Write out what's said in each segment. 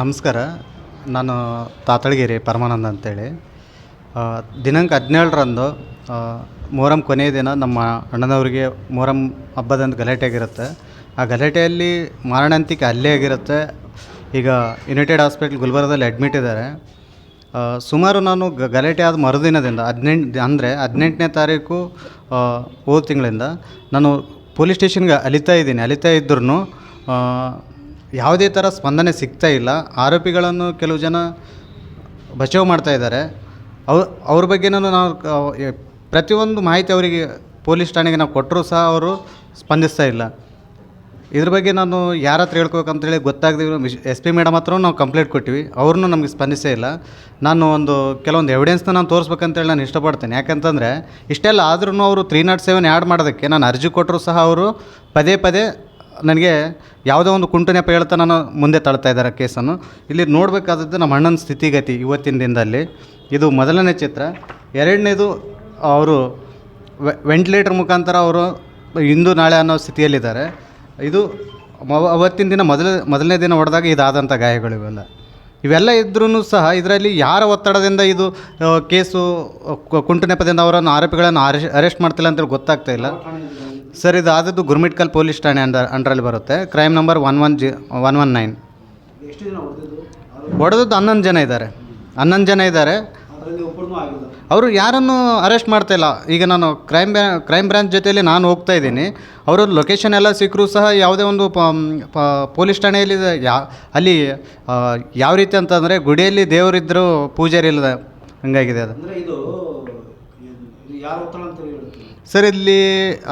ನಮಸ್ಕಾರ. ನಾನು ತಾತಳಗಿರಿ ಪರಮಾನಂದ ಅಂತೇಳಿ. ದಿನಾಂಕ ಹದಿನೇಳರಂದು ಮೊಹರಂ ಕೊನೆಯ ದಿನ ನಮ್ಮ ಅಣ್ಣನವರಿಗೆ ಮೊಹರಂ ಹಬ್ಬದಂದು ಗಲಾಟೆ ಆಗಿರುತ್ತೆ ಆ ಗಲಾಟೆಯಲ್ಲಿ ಮಾರಣಾಂತಿಕ ಅಲ್ಲೇ ಆಗಿರುತ್ತೆ. ಈಗ ಯುನೈಟೆಡ್ ಹಾಸ್ಪಿಟ್ಲ್ ಗುಲ್ಬರ್ಗದಲ್ಲಿ ಅಡ್ಮಿಟ್ ಇದ್ದಾರೆ. ಸುಮಾರು ನಾನು ಗಲಾಟೆ ಆದ ಮರುದಿನದಿಂದ ಹದಿನೆಂಟು, ಅಂದರೆ ಹದಿನೆಂಟನೇ ತಾರೀಕು ಹೋದ ತಿಂಗಳಿಂದ ನಾನು ಪೊಲೀಸ್ ಸ್ಟೇಷನ್ಗೆ ಅಲಿತಾ ಇದ್ದೀನಿ. ಅಲಿತಾ ಇದ್ರೂ ಯಾವುದೇ ಥರ ಸ್ಪಂದನೆ ಸಿಗ್ತಾ ಇಲ್ಲ. ಆರೋಪಿಗಳನ್ನು ಕೆಲವು ಜನ ಬಚಾವ್ ಮಾಡ್ತಾ ಇದ್ದಾರೆ. ಅವ್ರ ಅವ್ರ ಬಗ್ಗೆನೂ ನಾವು ಪ್ರತಿಯೊಂದು ಮಾಹಿತಿ ಅವರಿಗೆ ಪೊಲೀಸ್ ಠಾಣೆಗೆ ನಾವು ಕೊಟ್ಟರೂ ಸಹ ಅವರು ಸ್ಪಂದಿಸ್ತಾ ಇಲ್ಲ. ಇದ್ರ ಬಗ್ಗೆ ನಾನು ಯಾರ ಹತ್ರ ಹೇಳ್ಕೋಬೇಕಂತೇಳಿ ಮಿಶ್ ಎಸ್ ಪಿ ಮೇಡಮ್ ಹತ್ರ ನಾವು ಕಂಪ್ಲೇಂಟ್ ಕೊಟ್ಟಿವಿ. ಅವ್ರನ್ನೂ ನಮಗೆ ಸ್ಪಂದಿಸೇ ಇಲ್ಲ. ನಾನು ಒಂದು, ಕೆಲವೊಂದು ಎವಿಡೆನ್ಸ್ನ ನಾನು ತೋರಿಸ್ಬೇಕಂತೇಳಿ ನಾನು ಇಷ್ಟಪಡ್ತೇನೆ. ಯಾಕಂತಂದರೆ ಇಷ್ಟೆಲ್ಲ ಆದ್ರೂ ಅವರು ತ್ರೀ ನಾಟ್ ಸೆವೆನ್ ಆ್ಯಡ್ ಮಾಡೋದಕ್ಕೆ ನಾನು ಅರ್ಜಿ ಕೊಟ್ಟರು ಸಹ ಅವರು ಪದೇ ಪದೇ ನನಗೆ ಯಾವುದೋ ಒಂದು ಕುಂಟುನೆಪ್ಪ ನೆಪ ಹೇಳ್ತಾ ನಾನು ಮುಂದೆ ತಳ್ತಾ ಇದ್ದಾರೆ ಕೇಸನ್ನು. ಇಲ್ಲಿ ನೋಡಬೇಕಾದದ್ದು ನಮ್ಮ ಅಣ್ಣನ ಸ್ಥಿತಿಗತಿ ಇವತ್ತಿನ ದಿನದಲ್ಲಿ. ಇದು ಮೊದಲನೇ ಚಿತ್ರ. ಎರಡನೇದು ಅವರು ವೆಂಟಿಲೇಟರ್ ಮುಖಾಂತರ ಅವರು ಇಂದು ನಾಳೆ ಅನ್ನೋ ಸ್ಥಿತಿಯಲ್ಲಿದ್ದಾರೆ. ಇದು ಅವತ್ತಿನ ದಿನ ಮೊದಲ, ಮೊದಲನೇ ದಿನ ಹೊಡೆದಾಗ ಇದಾದಂಥ ಗಾಯಗಳು ಇವೆಲ್ಲ. ಇವೆಲ್ಲ ಇದ್ರೂ ಸಹ ಇದರಲ್ಲಿ ಯಾರ ಒತ್ತಡದಿಂದ ಇದು ಕೇಸು ಕುಂಟು ನೆಪದಿಂದ ಅವರನ್ನು ಆರೋಪಿಗಳನ್ನು ಅರೆಸ್ಟ್ ಮಾಡ್ತಿಲ್ಲ ಅಂತೇಳಿ ಗೊತ್ತಾಗ್ತಾ ಇಲ್ಲ. ಸರ್, ಇದು ಆದದ್ದು ಗುರ್ಮಿಟ್ಕಲ್ ಪೊಲೀಸ್ ಠಾಣೆ ಅಂಡ ಅಂಡ್ರಲ್ಲಿ ಬರುತ್ತೆ. Crime number one one G, one one nine. ಹೊಡೆದಿದ್ದು ಹನ್ನೊಂದು ಜನ ಇದ್ದಾರೆ. ಹನ್ನೊಂದು ಜನ ಇದ್ದಾರೆ. ಅವರು ಯಾರನ್ನು ಅರೆಸ್ಟ್ ಮಾಡ್ತಾ ಇಲ್ಲ. ಈಗ ನಾನು ಕ್ರೈಮ್ ಕ್ರೈಮ್ ಬ್ರಾಂಚ್ ಜೊತೆಯಲ್ಲಿ ನಾನು ಹೋಗ್ತಾ ಇದ್ದೀನಿ. ಅವರು ಲೊಕೇಶನ್ ಎಲ್ಲ ಸಿಕ್ಕರೂ ಸಹ ಯಾವುದೇ ಒಂದು ಪೊಲೀಸ್ ಠಾಣೆಯಲ್ಲಿ ಯಾ, ಅಲ್ಲಿ ಯಾವ ರೀತಿ ಅಂತಂದರೆ ಗುಡಿಯಲ್ಲಿ ದೇವರಿದ್ದರೂ ಪೂಜಾರಿ ಇಲ್ಲದ ಹಂಗಾಗಿದೆ ಅದು ಅಂದರೆ ಇದು ಏನು- ಇದು ಯಾರು ಒತ್ತಡ ಅಂತ ಹೇಳುತ್ತೆ ಸರ್ ಇಲ್ಲಿ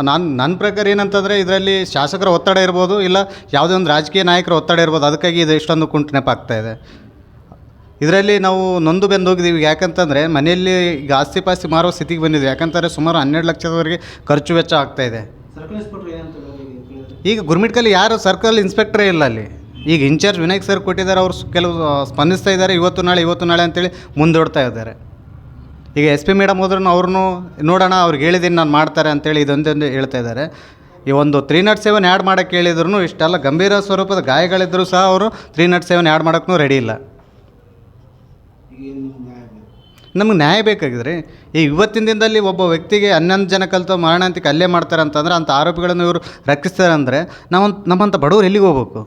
ನಾನು ನನ್ನ ಪ್ರಕಾರ ಏನಂತಂದರೆ ಇದರಲ್ಲಿ ಶಾಸಕರ ಒತ್ತಡ ಇರ್ಬೋದು ಇಲ್ಲ ಯಾವುದೇ ಒಂದು ರಾಜಕೀಯ ನಾಯಕರ ಒತ್ತಡ ಇರ್ಬೋದು ಅದಕ್ಕಾಗಿ ಇದು ಇಷ್ಟೊಂದು ಕುಂಟು ನೆಪಾಗ್ತಾ ಇದೆ. ಇದರಲ್ಲಿ ನಾವು ನೊಂದು ಬೆಂದು ಹೋಗಿದ್ದೀವಿ ಯಾಕಂತಂದರೆ ಮನೆಯಲ್ಲಿ ಈಗ ಆಸ್ತಿ ಪಾಸ್ತಿ ಮಾರೋ ಸ್ಥಿತಿಗೆ ಬಂದಿದೆ ಯಾಕಂತಂದರೆ ಸುಮಾರು ಹನ್ನೆರಡು ಲಕ್ಷದವರೆಗೆ ಖರ್ಚು ವೆಚ್ಚ ಆಗ್ತಾ ಇದೆ. ಈಗ ಗುರ್ಮಿಟ್ಕಲ್ಲಿ ಯಾರು ಸರ್ಕಲ್ ಇನ್ಸ್ಪೆಕ್ಟ್ರೇ ಇಲ್ಲ ಅಲ್ಲಿ. ಈಗ ಇನ್ಚಾರ್ಜ್ ವಿನಾಯಕ್ ಸರ್ ಕೊಟ್ಟಿದ್ದಾರೆ ಅವರು ಕೆಲವು ಸ್ಪಂದಿಸ್ತಾ ಇದ್ದಾರೆ ಇವತ್ತು ನಾಳೆ ಇವತ್ತು ನಾಳೆ ಅಂತೇಳಿ ಮುಂದೂಡ್ತಾ ಇದ್ದಾರೆ. ಈಗ ಎಸ್ ಪಿ ಮೇಡಮ್ ಹೋದ್ರೂ ಅವ್ರೂ ನೋಡೋಣ ಅವ್ರಿಗೆ ಹೇಳಿದ್ದೀನಿ ನಾನು ಮಾಡ್ತಾರೆ ಅಂತೇಳಿ ಇದೊಂದೊಂದು ಹೇಳ್ತಾ ಇದ್ದಾರೆ. ಈ ಒಂದು ತ್ರೀ ನಾಟ್ ಸೆವೆನ್ ಆ್ಯಡ್ ಮಾಡೋಕ್ಕೆ ಹೇಳಿದ್ರು ಇಷ್ಟೆಲ್ಲ ಗಂಭೀರ ಸ್ವರೂಪದ ಗಾಯಗಳಿದ್ದರೂ ಸಹ ಅವರು ತ್ರೀ ನಾಟ್ ಸೆವೆನ್ ಆ್ಯಡ್ ಮಾಡೋಕ್ಕೂ ರೆಡಿ ಇಲ್ಲ. ನಮ್ಗೆ ನ್ಯಾಯ ಬೇಕಾಗಿದ್ರೆ. ಈ ಇವತ್ತಿನ ದಿನದಲ್ಲಿ ಒಬ್ಬ ವ್ಯಕ್ತಿಗೆ ಹನ್ನೊಂದು ಜನ ಕಲಿತು ಮರಣಾಂತಿಕ ಅಲ್ಲೇ ಮಾಡ್ತಾರೆ ಅಂತಂದ್ರೆ ಅಂಥ ಆರೋಪಿಗಳನ್ನು ಇವರು ರಕ್ಷಿಸ್ತಾರೆ ಅಂದರೆ ನಾವು ನಮ್ಮಂಥ ಬಡವರು ಎಲ್ಲಿಗೆ ಹೋಗ್ಬೇಕು?